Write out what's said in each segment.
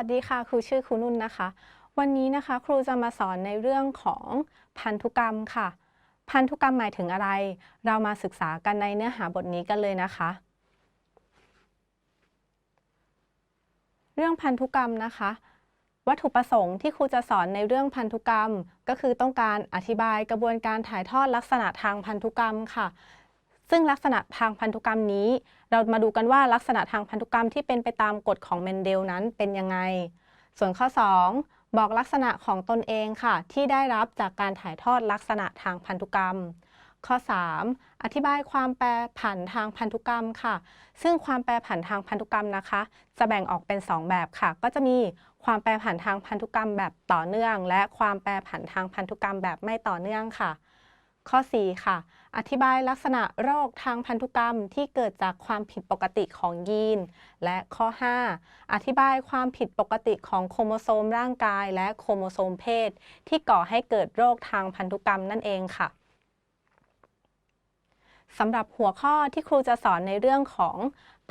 สวัสดีค่ะ ครูชื่อครูนุ่นนะคะ วันนี้นะคะครูจะมาสอนในเรื่องของพันธุกรรมค่ะ พันธุกรรมหมายถึงอะไร เรามาศึกษากันในเนื้อหาบทนี้กันเลยนะคะ เรื่องพันธุกรรมนะคะ วัตถุประสงค์ที่ครูจะสอนในเรื่องพันธุกรรม ก็คือต้องการอธิบายกระบวนการถ่ายทอดลักษณะทางพันธุกรรมค่ะ ซึ่งลักษณะทางพันธุกรรมนี้ เรามาดูกันว่าลักษณะทางพันธุกรรมที่เป็นไปตามกฎของเมนเดลนั้นเป็นยังไง ส่วนข้อ 2 บอกลักษณะของตนเองค่ะ ที่ได้รับจากการถ่ายทอดลักษณะทางพันธุกรรม ข้อ 3 อธิบายความแปรผันทางพันธุกรรมค่ะ ซึ่งความแปรผันทางพันธุกรรมนะคะ จะแบ่งออกเป็น 2 แบบค่ะ ก็จะมีความแปรผันทางพันธุกรรมแบบต่อเนื่อง และความแปรผันทางพันธุกรรมแบบไม่ต่อเนื่องค่ะ ข้อ 4 ค่ะ อธิบายลักษณะโรคทางพันธุกรรมที่เกิดจากความผิดปกติของยีน และข้อ 5 อธิบายความผิดปกติของโครโมโซมร่างกาย และโครโมโซมเพศ ที่ก่อให้เกิดโรคทางพันธุกรรมนั่นเองค่ะสำหรับหัวข้อที่ครูจะสอนในเรื่องของ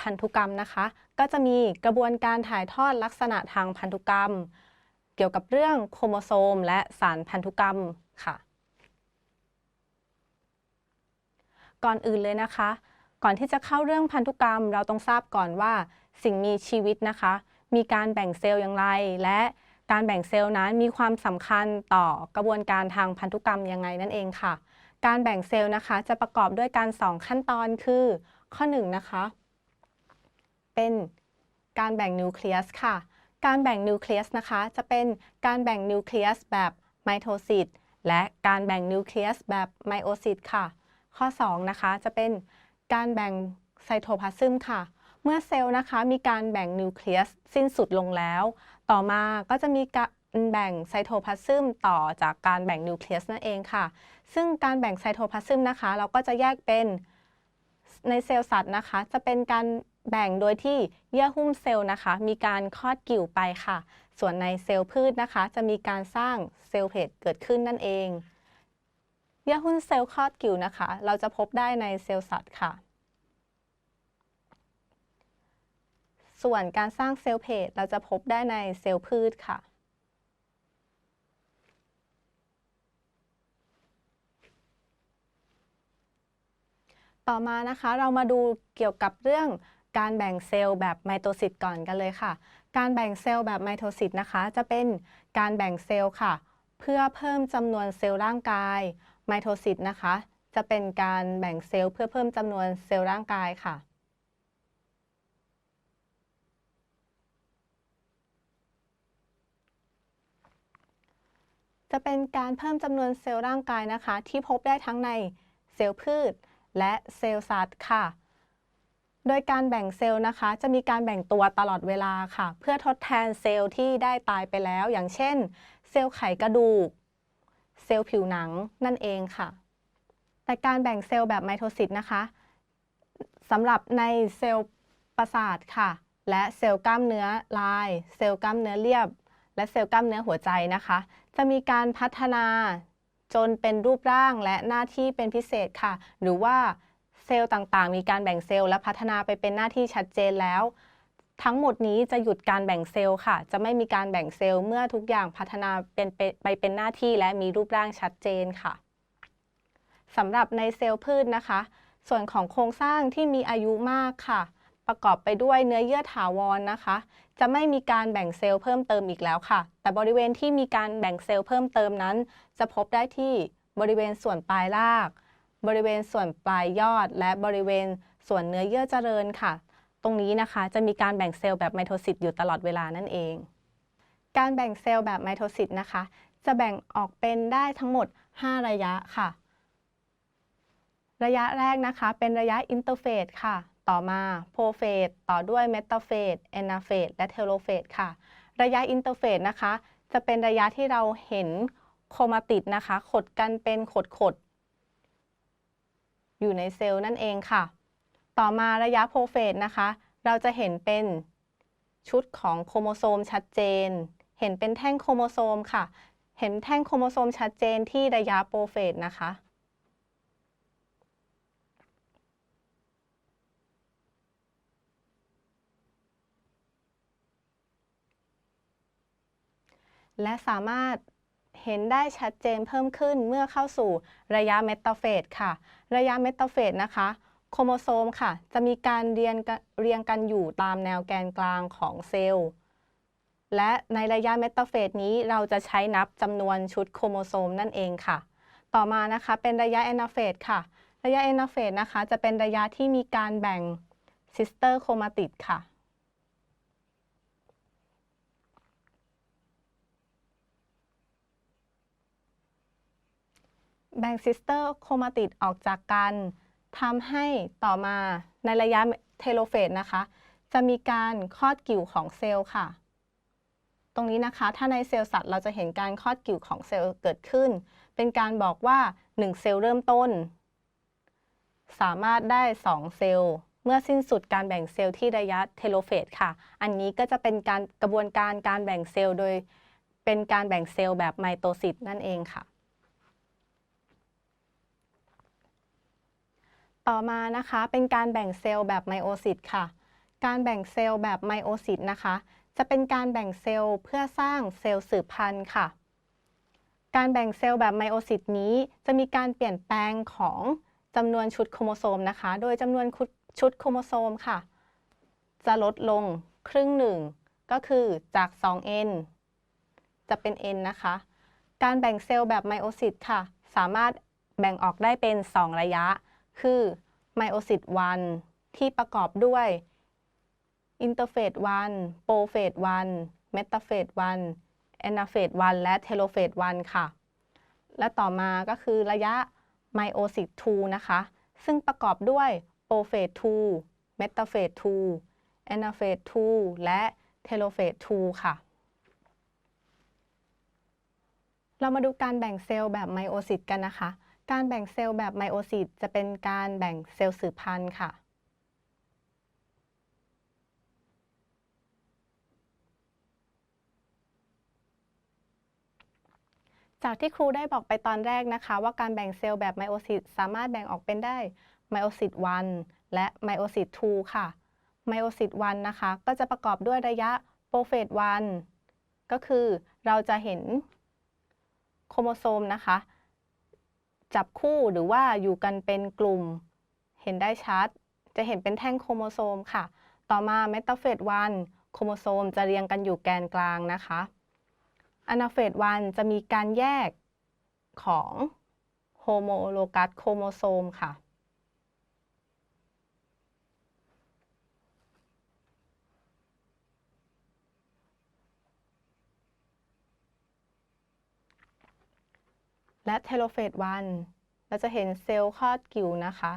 พันธุกรรมนะคะ ก็จะมีกระบวนการถ่ายทอดลักษณะทางพันธุกรรม เกี่ยวกับเรื่องโครโมโซม และสารพันธุกรรมค่ะ ก่อนอื่นเลยนะคะ ก่อนที่จะเข้าเรื่องพันธุกรรม เราต้องทราบก่อนว่า สิ่งมีชีวิตนะคะ มีการแบ่งเซลล์อย่างไร และการแบ่งเซลล์นั้นมีความสำคัญต่อกระบวนการทางพันธุกรรมยังไงนั่นเองค่ะ การแบ่งเซลล์นะคะ จะประกอบด้วยการ 2 ขั้นตอนคือ ข้อ1นนะคะ เป็นการแบ่งนิวเคลียสค่ะ การแบ่งนิวเคลียสนะคะ จะเป็นการแบ่งนิวเคลียสแบบไมโทซิสและการแบ่งนิวเคลียสแบบไมโอซิสค่ะ ข้อ 2 นะคะ จะเป็นการแบ่งไซโทพลาซึมค่ะ เมื่อเซลล์นะคะมีการแบ่งนิวเคลียสสิ้นสุดลงแล้ว ต่อมาก็จะมีการแบ่งไซโทพลาซึมต่อจากการแบ่งนิวเคลียสนั่นเองค่ะ ซึ่งการแบ่งไซโทพลาซึมนะคะ เราก็จะแยกเป็นในเซลล์สัตว์นะคะ จะเป็นการแบ่งโดยที่เยื่อหุ้มเซลล์นะคะ มีการคลอดกิ่วไปค่ะ ส่วนในเซลล์พืชนะคะ จะมีการสร้างเซลล์เพจเกิดขึ้นนั่นเอง เยื่อหุ้มเซลล์คลอดกิ่วนะคะ เราจะพบได้ในเซลล์สัตว์ค่ะ ส่วนการสร้างเซลล์เพจเราจะพบได้ในเซลล์พืชค่ะ ต่อมานะคะเรามาดูเกี่ยวกับเรื่องการแบ่งเซลล์แบบไมโทซิสก่อนกันเลยค่ะ การแบ่งเซลล์แบบไมโทซิสนะคะ จะเป็นการแบ่งเซลล์ค่ะ เพื่อเพิ่มจำนวนเซลล์ร่างกาย ไมโทซิสนะคะ จะเป็นการแบ่งเซลล์เพื่อเพิ่มจำนวนเซลล์ร่างกายค่ะ จะเป็นการเพิ่มจำนวนเซลล์ร่างกายนะคะ ที่พบได้ทั้งในเซลล์พืช และเซลล์สัตว์ค่ะ โดยการแบ่งเซลล์นะคะ จะมีการแบ่งตัวตลอดเวลาค่ะ เพื่อทดแทนเซลล์ที่ได้ตายไปแล้ว อย่างเช่น เซลล์ไขกระดูก เซลล์ผิวหนังนั่นเองค่ะ แต่การแบ่งเซลล์แบบไมโทซิสนะคะสำหรับในเซลล์ประสาทค่ะ และเซลล์กล้ามเนื้อลาย เซลล์กล้ามเนื้อเรียบ และเซลล์กล้ามเนื้อหัวใจนะคะ จะมีการพัฒนาจนเป็นรูปร่างและหน้าที่เป็นพิเศษค่ะ หรือว่าเซลล์ต่างๆ มีการแบ่งเซลล์และพัฒนาไปเป็นหน้าที่ชัดเจนแล้ว ทั้งหมดนี้จะหยุดการแบ่งเซลล์ค่ะ จะไม่มีการแบ่งเซลล์เมื่อทุกอย่างพัฒนาเป็นไปเป็นหน้าที่และมีรูปร่างชัดเจนค่ะสำหรับในเซลล์พืชนะคะ ส่วนของโครงสร้างที่มีอายุมากค่ะ ประกอบไปด้วยเนื้อเยื่อถาวรนะคะ จะไม่มีการแบ่งเซลล์เพิ่มเติมอีกแล้วค่ะ แต่บริเวณที่มีการแบ่งเซลล์เพิ่มเติมนั้น จะพบได้ที่บริเวณส่วนปลายราก บริเวณส่วนปลายยอด และบริเวณส่วนเนื้อเยื่อเจริญค่ะ รงนี้นะคะ จะมีการแบ่งเซลล์แบบไมโทซิสอยู่ตลอดเวลานั่นเอง การแบ่งเซลล์แบบไมโทซิสนะคะ จะแบ่งออกเป็นได้ทั้งหมด 5 ระยะค่ะ ระยะแรกนะคะ เป็นระยะอินเตอร์เฟสค่ะ ต่อมาโพเฟสต่อด้วยเมตาเฟสแอนาเฟสและเทโลเฟสค่ะ ระยะอินเตอร์เฟสนะคะ จะเป็นระยะที่เราเห็นโครมาติดนะคะ ขดกันเป็นขดขดอยู่ในเซลล์นั่นเองค่ะ ต่อมาระยะโพเฟสนะคะ เราจะเห็นเป็นชุดของโครโมโซมชัดเจน เห็นเป็นแท่งโครโมโซมค่ะ เห็นแท่งโครโมโซมชัดเจนที่ระยะโปรเฟสนะคะและสามารถเห็นได้ชัดเจนเพิ่มขึ้นเมื่อเข้าสู่ระยะเมตาเฟสค่ะ ระยะเมตาเฟสนะคะ โครโมโซมค่ะ จะมีการเรียงกันเรียงกันอยู่ตามแนวแกนกลางของเซลล์ และในระยะเมตาเฟสนี้เราจะใช้นับจำนวนชุดโครโมโซมนั่นเองค่ะ ต่อมานะคะเป็นระยะแอนาเฟสค่ะ ระยะแอนาเฟสนะคะ จะเป็นระยะที่มีการแบ่งซิสเตอร์โครมาติดค่ะแบ่งซิสเตอร์โครมาติดออกจากกัน ทำให้ต่อมาในระยะเทโลเฟสนะคะ จะมีการคลอดกิ่วของเซลล์ค่ะ ตรงนี้นะคะถ้าในเซลล์สัตว์เราจะเห็นการคลอดกิ่วของเซลล์เกิดขึ้น เป็นการบอกว่า 1 เซลล์เริ่มต้น สามารถได้ 2 เซลล์เมื่อสิ้นสุดการแบ่งเซลล์ที่ระยะเทโลเฟสค่ะ อันนี้ก็จะเป็นการกระบวนการการแบ่งเซลล์โดย เป็นการแบ่งเซลล์แบบไมโตซิสนั่นเองค่ะ ต่อมานะคะเป็นการแบ่งเซลล์แบบไมโอซิสค่ะ การแบ่งเซลล์แบบไมโอซิสนะคะ จะเป็นการแบ่งเซลล์เพื่อสร้างเซลล์สืบพันธุ์ค่ะ การแบ่งเซลล์แบบไมโอซิสนี้ จะมีการเปลี่ยนแปลงของจำนวนชุดโครโมโซมนะคะ โดยจำนวนชุดโครโมโซมค่ะ จะลดลงครึ่งหนึ่งก็คือจาก 2n จะเป็น n นะคะ การแบ่งเซลล์แบบไมโอซิสค่ะ สามารถแบ่งออกได้เป็น 2 ระยะ คือไมโอซิส1ที่ประกอบด้วยอินเตอร์เฟส1โปรเฟส1เมตาเฟส1แอนาเฟส1และเทโลเฟส1ค่ะ และต่อมาก็คือระยะไมโอซิส2นะคะ ซึ่งประกอบด้วยโปรเฟส2เมตาเฟส2แอนาเฟส2และเทโลเฟส2ค่ะเรามาดูการแบ่งเซลล์แบบไมโอซิสกันนะคะ การแบ่งเซลล์แบบไมโอซิสจะเป็นการแบ่งเซลล์สืบพันธุ์ค่ะ จากที่ครูได้บอกไปตอนแรกนะคะ ว่าการแบ่งเซลล์แบบไมโอซิสสามารถแบ่งออกเป็นได้ไมโอซิส1และไมโอซิส2ค่ะ ไมโอซิส1นะคะ ก็จะประกอบด้วยระยะโปรเฟส1ก็คือเราจะเห็นโครโมโซมนะคะ จับคู่หรือว่าอยู่กันเป็นกลุ่ม เห็นได้ชัด จะเห็นเป็นแท่งโครโมโซมค่ะ ต่อมาเมตาเฟสวันโครโมโซมจะเรียงกันอยู่แกนกลางนะคะอนาเฟสวันจะมีการแยกของโฮโมโลกัสโครโมโซมค่ะ และเทโลเฟส1เราจะเห็นเซลล์คลอดกิ่วนะคะ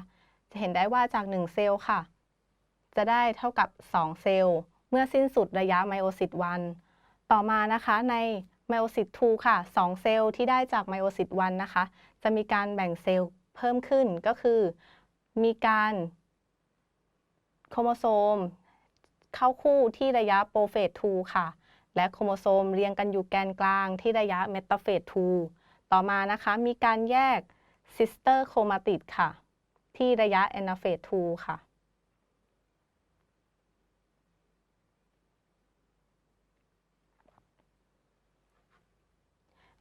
จะเห็นได้ว่าจาก 1 เซลล์ค่ะ จะได้เท่ากับ 2 เซลล์ เมื่อสิ้นสุดระยะไมโอซิส1ต่อมานะคะในไมโอซิส2ค่ะ 2 เซลล์ที่ได้จากไมโอซิส1นะคะ จะมีการแบ่งเซลล์เพิ่มขึ้นก็คือ มีการโครโมโซมเข้าคู่ที่ระยะโปรเฟส2ค่ะ และโครโมโซมเรียงกันอยู่แกนกลางที่ระยะเมตาเฟส2 ต่อมานะคะมีการแยกซิสเตอร์โครมาติดค่ะ ที่ระยะแอนาเฟส2ค่ะ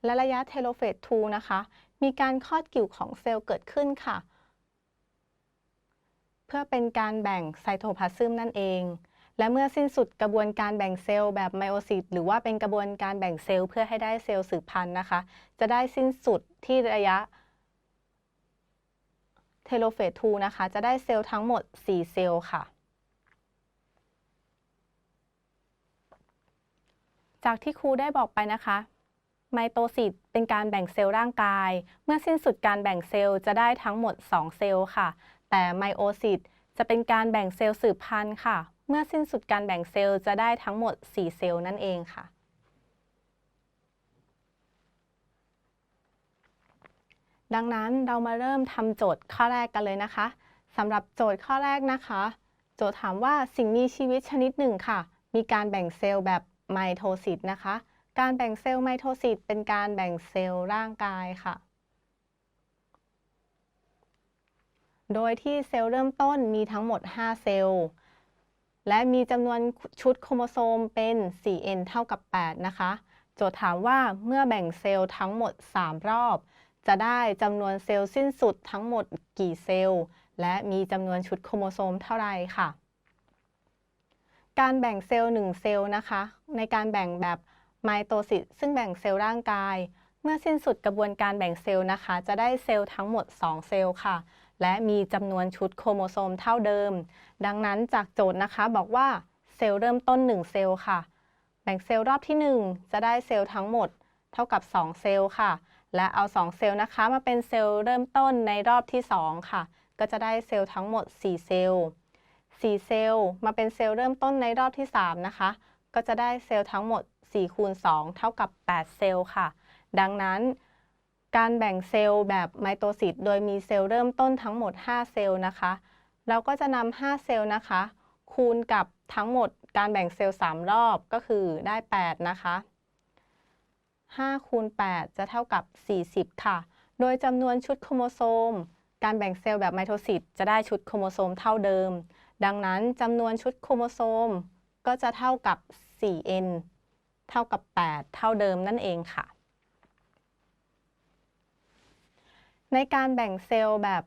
และระยะเทโลเฟส2นะคะ มีการคลอดกิ่วของเซลล์เกิดขึ้นค่ะ เพื่อเป็นการแบ่งไซโตพลาซึมนั่นเอง และเมื่อสิ้นสุดกระบวนการแบ่งเซลล์แบบไมโอซิสหรือว่าเป็นกระบวนการแบ่งเซลล์เพื่อให้ได้เซลล์สืบพันธุ์นะคะ จะได้สิ้นสุดที่ระยะเทโลเฟส2นะคะ จะได้เซลล์ทั้งหมด 4 เซลล์ค่ะ จากที่ครูได้บอกไปนะคะไมโตซิสเป็นการแบ่งเซลล์ร่างกาย เมื่อสิ้นสุดการแบ่งเซลล์จะได้ทั้งหมด 2 เซลล์ค่ะ แต่ไมโอซิสจะเป็นการแบ่งเซลล์สืบพันธุ์ค่ะ เมื่อสิ้นสุดการแบ่งเซลล์จะได้ทั้งหมด 4 เซลล์นั่นเองค่ะ ดังนั้นเรามาเริ่มทำโจทย์ข้อแรกกันเลยนะคะสำหรับโจทย์ข้อแรกนะคะ โจทย์ถามว่าสิ่งมีชีวิตชนิดหนึ่งค่ะ มีการแบ่งเซลล์แบบไมโทซิสนะคะ การแบ่งเซลล์ไมโทซิสเป็นการแบ่งเซลล์ร่างกายค่ะโดยที่เซลล์เริ่มต้นมีทั้งหมด 5 เซลล์ และมีจำนวนชุดโครโมโซมเป็น 4n เท่ากับ 8 นะคะ โจทย์ถามว่าเมื่อแบ่งเซลล์ทั้งหมด 3 รอบ จะได้จำนวนเซลล์สิ้นสุดทั้งหมดกี่เซลล์ และมีจำนวนชุดโครโมโซมเท่าไรค่ะ การแบ่งเซลล์ 1 เซลล์นะคะ ในการแบ่งแบบไมโตซิสซึ่งแบ่งเซลล์ร่างกาย เมื่อสิ้นสุดกระบวนการแบ่งเซลล์นะคะ จะได้เซลล์ทั้งหมด 2 เซลล์ค่ะ และมีจำนวนชุดโครโมโซมเท่าเดิม ดังนั้นจากโจทย์นะคะบอกว่าเซลล์เริ่มต้น 1 เซลล์ค่ะ แบ่งเซลล์รอบที่ 1 จะได้เซลล์ทั้งหมด เท่ากับ 2 เซลล์ค่ะ และเอา 2 เซลล์นะคะมาเป็นเซลล์เริ่มต้นในรอบที่ 2 ค่ะ ก็จะได้เซลล์ทั้งหมด 4 เซลล์ 4 เซลล์มาเป็นเซลล์เริ่มต้นในรอบที่ 3 นะคะ ก็จะได้เซลล์ทั้งหมด4คูณ2เท่ากับ 8 เซลล์ค่ะ ดังนั้น การแบ่งเซลล์แบบไมโตซิสโดยมีเซลล์เริ่มต้นทั้งหมด 5 เซลล์นะคะ เราก็จะนำ5เซลล์นะคะ คูณกับทั้งหมดการแบ่งเซลล์ 3 รอบก็คือได้ 8 นะคะ 5 คูณ 8 จะเท่ากับ 40 ค่ะ โดยจำนวนชุดโครโมโซม การแบ่งเซลล์แบบไมโทซิสจะได้ชุดโครโมโซมเท่าเดิม ดังนั้นจำนวนชุดโครโมโซมก็จะเท่ากับ 4n เท่ากับ 8 เท่าเดิมนั่นเองค่ะ ในการแบ่งเซลล์แบบ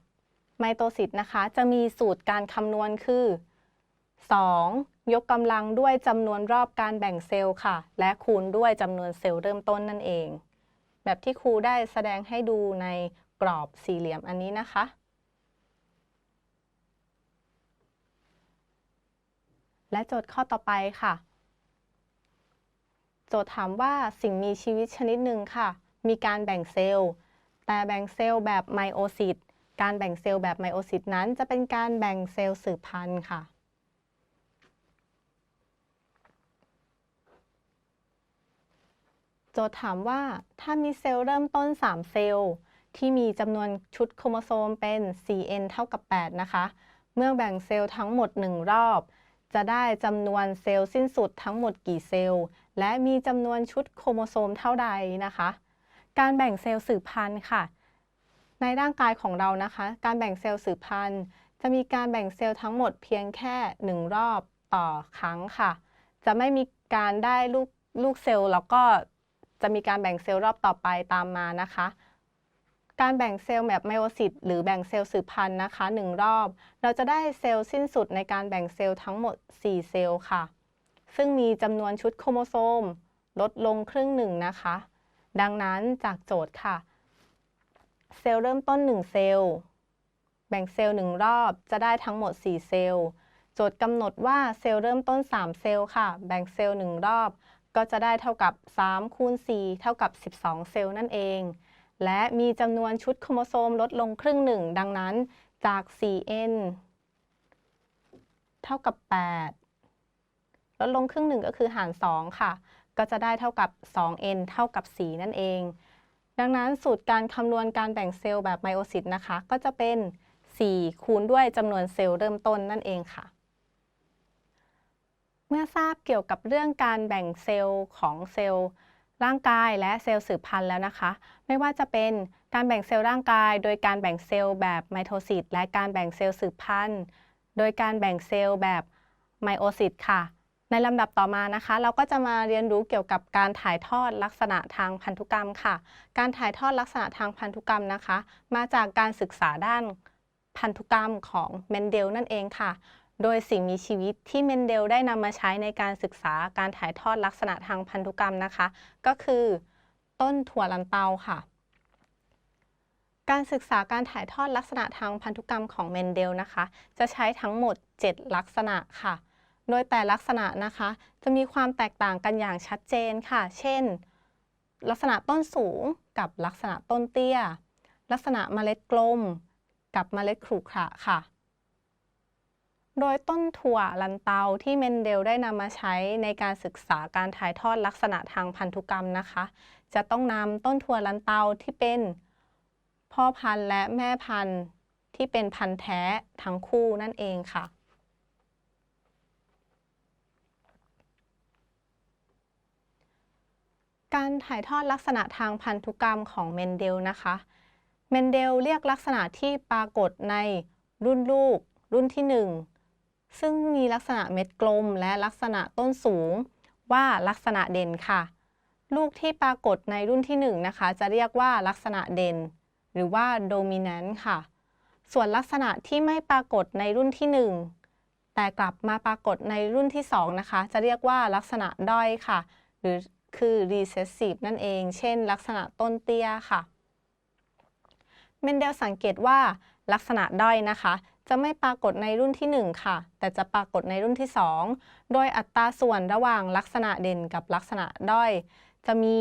ไมโตซิสนะคะ จะมีสูตรการคำนวณคือ 2. ยกกำลังด้วยจำนวนรอบการแบ่งเซลล์ค่ะ และคูณด้วยจำนวนเซลล์เริ่มต้นนั่นเอง แบบที่ครูได้แสดงให้ดูในกรอบสี่เหลี่ยมอันนี้นะคะ และโจทย์ข้อต่อไปค่ะ โจทย์ถามว่าสิ่งมีชีวิตชนิดหนึ่งค่ะ มีการแบ่งเซลล์ แต่แบ่งเซลล์แบบไมโอซิสการแบ่งเซลล์แบบไมโอซิสนั้น จะเป็นการแบ่งเซลล์สืบพันธุ์ค่ะ โจทย์ถามว่าถ้ามีเซลล์เริ่มต้น 3 เซลล์ ที่มีจำนวนชุดโครโมโซมเป็น 4n เท่ากับ 8 นะคะ เมื่อแบ่งเซลล์ทั้งหมด 1 รอบ จะได้จำนวนเซลล์สิ้นสุดทั้งหมดกี่เซลล์ และมีจำนวนชุดโครโมโซมเท่าใดนะคะ การแบ่งเซลล์สืบพันธุ์ค่ะ ในร่างกายของเรานะคะ การแบ่งเซลล์สืบพันธุ์ จะมีการแบ่งเซลล์ทั้งหมดเพียงแค่ 1 รอบต่อครั้งค่ะ จะไม่มีการได้ลูกลูกเซลล์แล้วก็จะมีการแบ่งเซลล์รอบต่อไปตามมานะคะ การแบ่งเซลล์แบบไมโอซิสหรือแบ่งเซลล์สืบพันธุ์นะคะ1รอบ เราจะได้เซลล์สิ้นสุดในการแบ่งเซลล์ทั้งหมด 4 เซลล์ค่ะ ซึ่งมีจำนวนชุดโครโมโซม ลดลงครึ่งหนึ่งนะคะ ดังนั้นจากโจทย์ค่ะ เซลล์เริ่มต้น 1 เซลล์ แบ่งเซลล์ 1 รอบจะได้ทั้งหมด 4 เซลล์ โจทย์กำหนดว่าเซลล์เริ่มต้น 3 เซลล์ค่ะ แบ่งเซลล์ 1 รอบ ก็จะได้เท่ากับ3คูณ4เท่ากับ 12 เซลล์นั่นเอง และมีจำนวนชุดโครโมโซมลดลงครึ่งหนึ่งดังนั้นจาก 4n เท่ากับ 8 ลดลงครึ่งหนึ่งก็คือหาร 2 ค่ะ ก็จะได้เท่ากับ 2n เท่ากับ 4 นั่นเอง ดังนั้นสูตรการคำนวณการแบ่งเซลล์แบบไมโอซิสนะคะ ก็จะเป็น 4 คูณด้วยจำนวนเซลล์เริ่มต้นนั่นเองค่ะ เมื่อทราบเกี่ยวกับเรื่องการแบ่งเซลล์ของเซลล์ร่างกายและเซลล์สืบพันธุ์แล้วนะคะ ไม่ว่าจะเป็นการแบ่งเซลล์ร่างกาย โดยการแบ่งเซลล์แบบไมโทซิสและการแบ่งเซลล์สืบพันธุ์ โดยการแบ่งเซลล์แบบไมโอซิสค่ะ ในลำดับต่อมานะคะ เราก็จะมาเรียนรู้เกี่ยวกับการถ่ายทอดลักษณะทางพันธุกรรมค่ะ การถ่ายทอดลักษณะทางพันธุกรรมนะคะ มาจากการศึกษาด้านพันธุกรรมของเมนเดลนั่นเองค่ะ โดยสิ่งมีชีวิตที่เมนเดลได้นำมาใช้ในการศึกษาการถ่ายทอดลักษณะทางพันธุกรรมนะคะ ก็คือ ต้นถั่วลันเตาค่ะการศึกษาการถ่ายทอดลักษณะทางพันธุกรรมของเมนเดลนะคะ จะใช้ทั้งหมด 7 ลักษณะค่ะ โดยแต่ลักษณะนะคะ จะมีความแตกต่างกันอย่างชัดเจนค่ะ เช่น ลักษณะต้นสูงกับลักษณะต้นเตี้ย ลักษณะเมล็ดกลม กับเมล็ดขรุขระค่ะ โดยต้นถั่วลันเตาที่เมนเดลได้นำมาใช้ในการศึกษาการถ่ายทอดลักษณะทางพันธุกรรมนะคะ จะต้องนำต้นถั่วลันเตาที่เป็นพ่อพันธุ์และแม่พันธุ์ที่เป็นพันธุ์แท้ทั้งคู่นั่นเองค่ะ การถ่ายทอดลักษณะทางพันธุกรรมของเมนเดลนะคะ เมนเดลเรียกลักษณะที่ปรากฏในรุ่นลูก รุ่นที่ 1 ซึ่งมีลักษณะเม็ดกลมและลักษณะต้นสูง ว่าลักษณะเด่นค่ะ ลูกที่ปรากฏในรุ่นที่ 1 นะคะ จะเรียกว่าลักษณะเด่น หรือว่า dominant ค่ะ ส่วนลักษณะที่ไม่ปรากฏในรุ่นที่ 1 แต่กลับมาปรากฏในรุ่นที่ 2 นะคะ จะเรียกว่าลักษณะด้อยค่ะ หรือ คือ recessive นั่นเอง เช่น ลักษณะต้นเตี้ยค่ะ เมนเดลสังเกตว่าลักษณะด้อยนะคะ จะไม่ปรากฏในรุ่นที่ 1 ค่ะ แต่จะปรากฏในรุ่นที่ 2 โดยอัตราส่วนระหว่างลักษณะเด่นกับลักษณะด้อย จะมี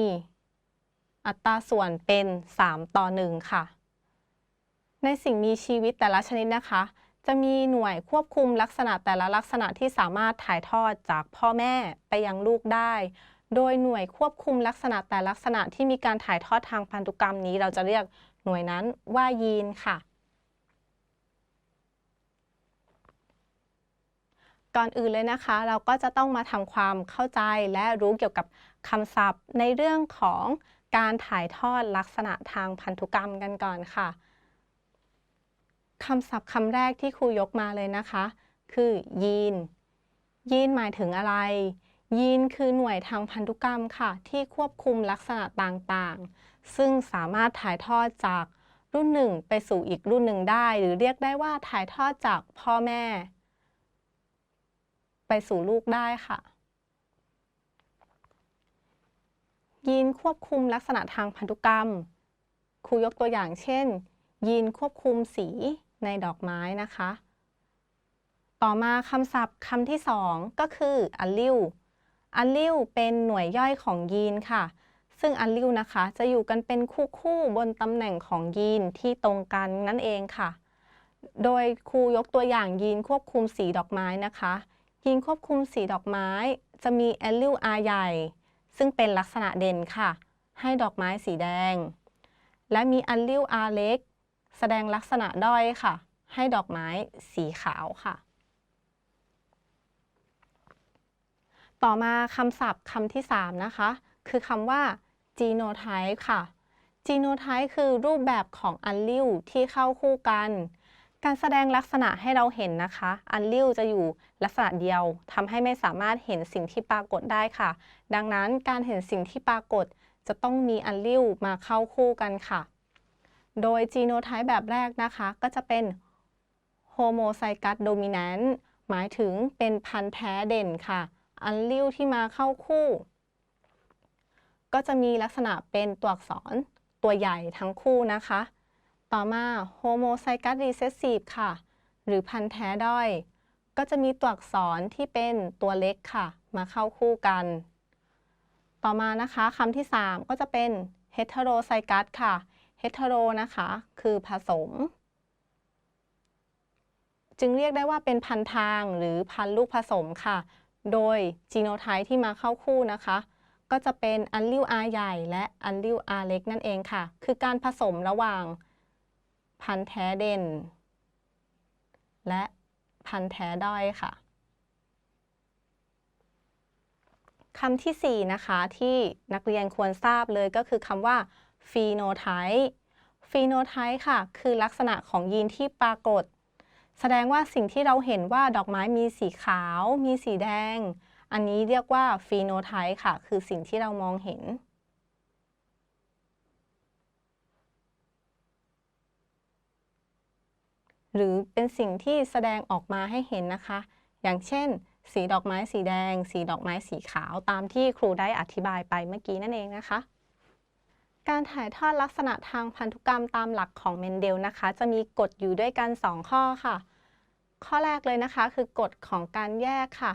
อัตราส่วนเป็น 3 ต่อ 1 ค่ะ ในสิ่งมีชีวิตแต่ละชนิดนะคะ จะมีหน่วยควบคุมลักษณะแต่ละลักษณะที่สามารถถ่ายทอดจากพ่อแม่ไปยังลูกได้ โดยหน่วยควบคุมลักษณะแต่ลักษณะที่มีการถ่ายทอดทางพันธุกรรมนี้ เราจะเรียกหน่วยนั้นว่ายีนค่ะ ก่อนอื่นเลยนะคะ เราก็จะต้องมาทำความเข้าใจและรู้เกี่ยวกับคำศัพท์ ในเรื่องของการถ่ายทอดลักษณะทางพันธุกรรมกันก่อนค่ะคำศัพท์คำแรกที่ครูยกมาเลยนะคะ คือยีน ยีนหมายถึงอะไร ยีนคือหน่วยทางพันธุกรรมค่ะ ที่ควบคุมลักษณะต่างๆ ซึ่งสามารถถ่ายทอดจากรุ่นหนึ่งไปสู่อีกรุ่นหนึ่งได้ หรือเรียกได้ว่าถ่ายทอดจากพ่อแม่ ไปสู่ลูกได้ค่ะ ยีนควบคุมลักษณะทางพันธุกรรม ครูยกตัวอย่างเช่น ยีนควบคุมสีในดอกไม้นะคะ ต่อมาคำศัพท์คำที่2ก็คืออัลลิว อัลลิวเป็นหน่วยย่อยของยีนค่ะ ซึ่งอัลลิวนะคะจะอยู่กันเป็นคู่ๆบนตำแหน่งของยีนที่ตรงกันนั่นเองค่ะ โดยครูยกตัวอย่างยีนควบคุมสีดอกไม้นะคะ ยีนควบคุมสีดอกไม้ จะมีแอลลิว R ใหญ่ ซึ่งเป็นลักษณะเด่นค่ะ ให้ดอกไม้สีแดง และมีอัลลิว R เล็ก แสดงลักษณะด้อยค่ะ ให้ดอกไม้สีขาวค่ะ ต่อมาคำศัพท์คำที่ 3 นะคะ คือคำว่า genotype ค่ะ genotype คือรูปแบบของอัลลิวที่เข้าคู่กัน การแสดงลักษณะให้เราเห็นนะคะ อัลลิวจะอยู่ลักษณะเดียวทำให้ไม่สามารถเห็นสิ่งที่ปรากฏได้ค่ะ ดังนั้นการเห็นสิ่งที่ปรากฏจะต้องมีอัลลิวมาเข้าคู่กันค่ะ โดย genotype แบบแรกนะคะ ก็จะเป็น homozygous dominant หมายถึงเป็นพันธุ์แท้เด่นค่ะ อัลลิวที่มาเข้าคู่ ก็จะมีลักษณะเป็นตัวอักษรตัวใหญ่ทั้งคู่นะคะ ต่อมา homozygous recessive ค่ะ หรือพันธุ์แท้ด้อย ก็จะมีตัวอักษรที่เป็นตัวเล็กค่ะ มาเข้าคู่กัน ต่อมานะคะคำที่ 3 ก็จะเป็น heterozygous ค่ะ hetero นะคะ คือผสม จึงเรียกได้ว่าเป็นพันทางหรือพันลูกผสมค่ะ โดยจีโนไทป์ที่มาเข้าคู่นะคะ ก็จะเป็นอัลลิว R ใหญ่และอัลลิว R เล็กนั่นเองค่ะ คือการผสมระหว่างพันธุ์แท้เด่น และพันธุ์แท้ด้อยค่ะคำที่ 4 นะคะที่นักเรียนควรทราบเลยก็คือคำว่า phenotype phenotype ค่ะ คือลักษณะของยีนที่ปรากฏ แสดงว่าสิ่งที่เราเห็นว่าดอกไม้มีสีขาว มีสีแดง อันนี้เรียกว่า phenotype ค่ะ คือสิ่งที่เรามองเห็น หรือเป็นสิ่งที่แสดงออกมาให้เห็นนะคะ อย่างเช่น สีดอกไม้สีแดง สีดอกไม้สีขาวตามที่ครูได้อธิบายไปเมื่อกี้นั่นเองนะคะ การถ่ายทอดลักษณะทางพันธุกรรมตามหลักของเมนเดลนะคะ จะมีกฎอยู่ด้วยกัน 2 ข้อค่ะ ข้อแรกเลยนะคะคือกฎของการแยกค่ะ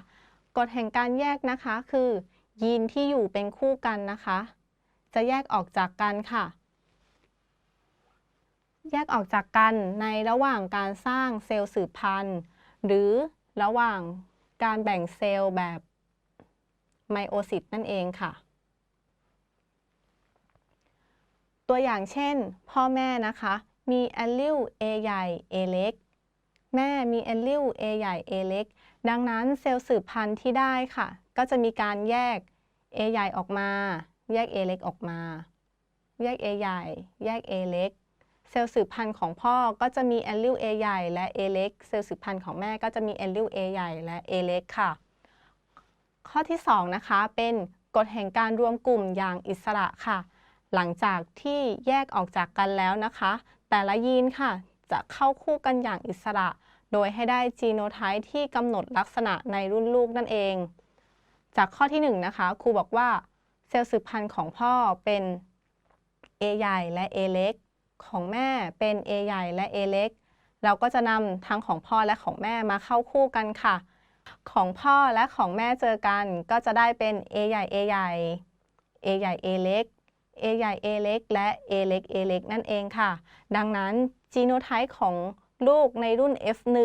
กฎแห่งการแยกนะคะ คือยีนที่อยู่เป็นคู่กันนะคะ จะแยกออกจากกันค่ะ แยกออกจากกันในระหว่างการสร้างเซลล์สืบพันธุ์ หรือระหว่างการแบ่งเซลล์แบบไมโอซิสนั่นเองค่ะ ตัวอย่างเช่น พ่อแม่นะคะ มีแอลลิว A ใหญ่ A เล็ก แม่มีแอลลิว A ใหญ่ A เล็ก ดังนั้นเซลล์สืบพันธุ์ที่ได้ค่ะ ก็จะมีการแยก A ใหญ่ออกมา แยก A เล็กออกมา แยก A ใหญ่ แยก A เล็ก เซลล์สืบพันธุ์ของพ่อก็จะมีแอลลิว A ใหญ่และ A เล็ก เซลล์สืบพันธุ์ของแม่ก็จะมีแอลลิว A ใหญ่และ A เล็กค่ะ ข้อที่2นะคะ เป็นกฎแห่งการรวมกลุ่มอย่างอิสระค่ะ หลังจากที่แยกออกจากกันแล้วนะคะ แต่ละยีนค่ะ จะเข้าคู่กันอย่างอิสระ โดยให้ได้จีโนไทป์ที่กำหนดลักษณะในรุ่นลูกนั่นเอง จากข้อที่1นะคะครูบอกว่าเซลล์สืบพันธุ์ของพ่อเป็น A ใหญ่และ A เล็ก ของแม่เป็น A ใหญ่และ A เล็ก เราก็จะนำทั้งของพ่อและของแม่มาเข้าคู่กันค่ะ ของพ่อและของแม่เจอกันก็จะได้เป็น A ใหญ่ A ใหญ่ A ใหญ่ A เล็ก A ใหญ่ A เล็ก และ A เล็ก A เล็กนั่นเองค่ะ ดังนั้นจีโนไทป์ของลูกในรุ่น F1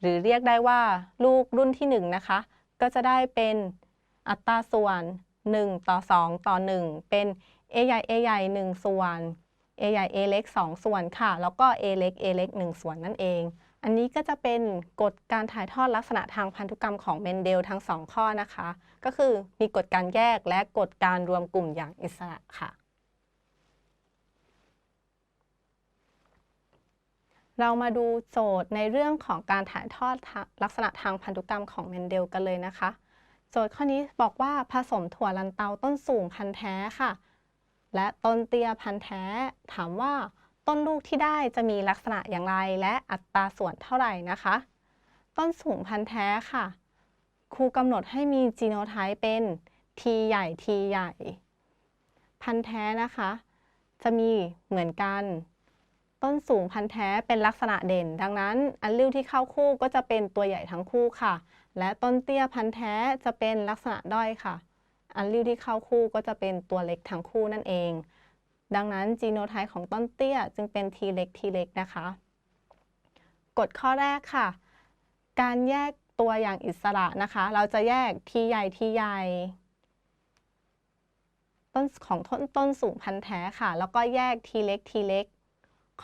หรือเรียกได้ว่าลูกรุ่นที่ 1 นะคะ ก็จะได้เป็นอัตราส่วน 1 ต่อ 2 ต่อ 1 เป็น A ใหญ่ A ใหญ่ 1 ส่วน A ใหญ่ A เล็ก 2 ส่วนค่ะ แล้วก็ A เล็ก A เล็ก 1 ส่วนนั่นเอง อันนี้ก็จะเป็นกฎการถ่ายทอดลักษณะทางพันธุกรรมของเมนเดลทั้ง 2 ข้อนะคะ ก็คือมีกฎการแยกและกฎการรวมกลุ่มอย่างอิสระค่ะ เรามาดูโจทย์ในเรื่องของการถ่ายทอดลักษณะทางพันธุกรรมของเมนเดลกันเลยนะคะ โจทย์ข้อนี้บอกว่าผสมถั่วลันเตาต้นสูงพันธุ์แท้ค่ะ และต้นเตี้ยพันธุ์แท้ ถามว่าต้นลูกที่ได้จะมีลักษณะอย่างไรและอัตราส่วนเท่าไหร่นะคะ ต้นสูงพันธุ์แท้ค่ะ ครูกำหนดให้มีจีโนไทป์เป็น T ใหญ่ T ใหญ่ พันธุ์แท้นะคะ จะมีเหมือนกัน ต้นสูงพันธุ์แท้เป็นลักษณะเด่น ดังนั้น อัลลิวที่เข้าคู่ก็จะเป็นตัวใหญ่ทั้งคู่ค่ะ และต้นเตี้ยพันธุ์แท้จะเป็นลักษณะด้อยค่ะ อัลลิวที่เข้าคู่ก็จะเป็นตัวเล็กทั้งคู่นั่นเอง ดังนั้นจีโนไทป์ของต้นเตี้ยจึงเป็น T เล็ก T เล็กนะคะกฎข้อแรกค่ะ การแยกตัวอย่างอิสระนะคะ เราจะแยก T ใหญ่ T ใหญ่ต้นของต้นต้นสูงพันธุ์แท้ค่ะ แล้วก็แยก T เล็ก T เล็ก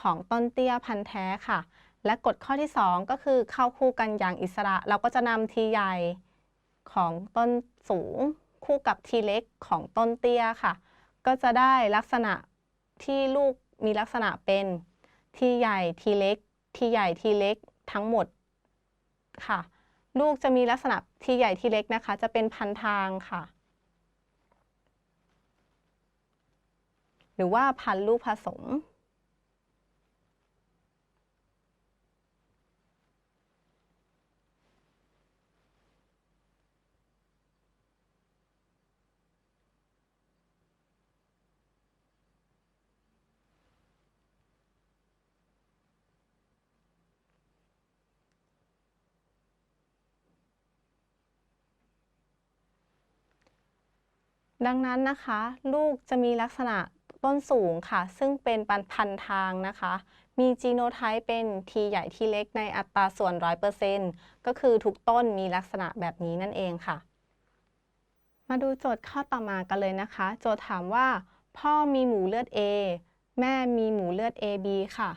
ของต้นเตี้ยพันธุ์แท้ค่ะ และกฎข้อที่ 2 ก็คือเข้าคู่กันอย่างอิสระ เราก็จะนำ T ใหญ่ของต้นสูง คู่กับ T เล็กของต้นเตี้ยค่ะ ก็จะได้ลักษณะที่ลูกมีลักษณะเป็น T ใหญ่ T เล็ก T ใหญ่ T เล็กทั้งหมดค่ะ ลูกจะมีลักษณะ T ใหญ่ T เล็กนะคะ จะเป็นพันทางค่ะ หรือว่าพันลูกผสม ดังนั้นนะคะ ลูกจะมีลักษณะต้นสูงค่ะ ซึ่งเป็นปันพันทางนะคะ มีจีโนไทป์เป็น T ใหญ่ T เล็กในอัตราส่วน 100%ก็คือทุกต้นมีลักษณะแบบนี้นั่นเองค่ะ มาดูโจทย์ข้อต่อมากันเลยนะคะ โจทย์ถามว่า พ่อมีหมูเลือด A แม่มีหมูเลือด AB ค่ะ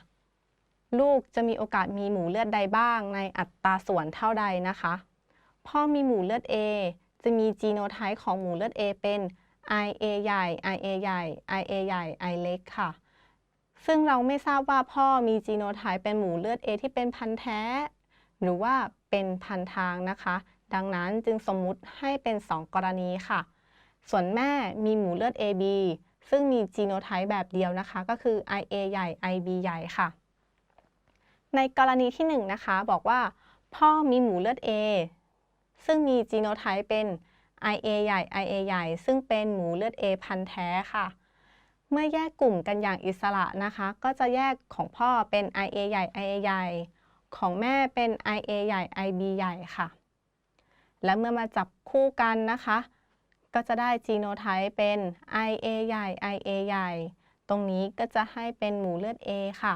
ลูกจะมีโอกาสมีหมูเลือดใดบ้างในอัตราส่วนเท่าใดนะคะ พ่อมีหมูเลือด A จะมีจีโนไทป์ของหมูเลือด A เป็น IA ใหญ่ IA ใหญ่ IA ใหญ่ I เล็กค่ะ ซึ่งเราไม่ทราบว่าพ่อมีจีโนไทป์เป็นหมูเลือด A ที่เป็นพันธุ์แท้ หรือว่าเป็นพันทางนะคะ ดังนั้นจึงสมมุติให้เป็น 2 กรณีค่ะ ส่วนแม่มีหมูเลือด AB ซึ่งมีจีโนไทป์แบบเดียวนะคะ ก็คือ IA ใหญ่ IB ใหญ่ค่ะ ในกรณีที่1นะคะบอกว่า พ่อมีหมูเลือด A ซึ่งมีจีโนไทป์เป็น IA ใหญ่ IA ใหญ่ ซึ่งเป็นหมูเลือด A พันธุ์แท้ค่ะ เมื่อแยกกลุ่มกันอย่างอิสระนะคะ ก็จะแยกของพ่อเป็น IA ใหญ่ IA ใหญ่ ของแม่เป็น IA ใหญ่ IB ใหญ่ค่ะ และเมื่อมาจับคู่กันนะคะ ก็จะได้จีโนไทป์เป็น IA ใหญ่ IA ใหญ่ ตรงนี้ก็จะให้เป็นหมูเลือด A ค่ะ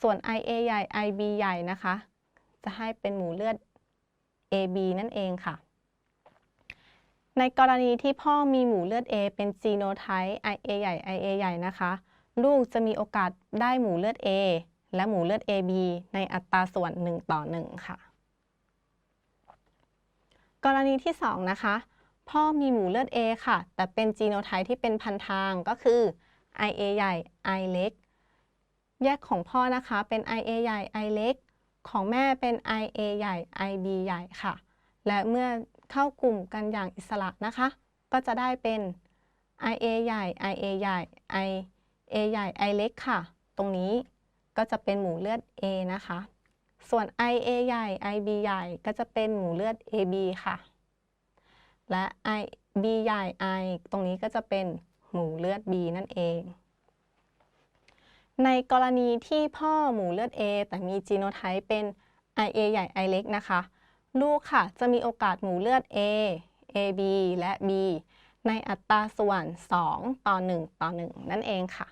ส่วน IA ใหญ่ IB ใหญ่นะคะ จะให้เป็นหมูเลือด AB นั่นเองค่ะ ในกรณีที่พ่อมีหมู่เลือด A เป็นจีโนไทป์ IA ใหญ่ IA ใหญ่นะคะ ลูกจะมีโอกาสได้หมู่เลือด A และหมู่เลือด AB ในอัตราส่วน 1 ต่อ 1 ค่ะ กรณีที่ 2 นะคะ พ่อมีหมู่เลือด A ค่ะ แต่เป็นจีโนไทป์ที่เป็นพันทางก็คือ IA ใหญ่ I เล็ก แยกของพ่อนะคะเป็น IA ใหญ่ I เล็ก ของแม่เป็น IA ใหญ่ IB ใหญ่ค่ะ และเมื่อเข้ากลุ่มกันอย่างอิสระนะคะ ก็จะได้เป็น IA ใหญ่ IA ใหญ่ IA ใหญ่ I เล็กค่ะ ตรงนี้ก็จะเป็นหมู่เลือด A นะคะ ส่วน IA ใหญ่ IB ใหญ่ก็จะเป็นหมู่เลือด AB ค่ะ และ IB ใหญ่ I ตรงนี้ก็จะเป็นหมู่เลือด B นั่นเอง ในกรณีที่พ่อหมูเลือด A แต่มีจีโนไทป์เป็น IA ใหญ่ I เล็กนะคะ ลูกค่ะจะมีโอกาสหมูเลือด A AB และ B ในอัตราส่วน 2 ต่อ 1 ต่อ 1 นั่นเองค่ะ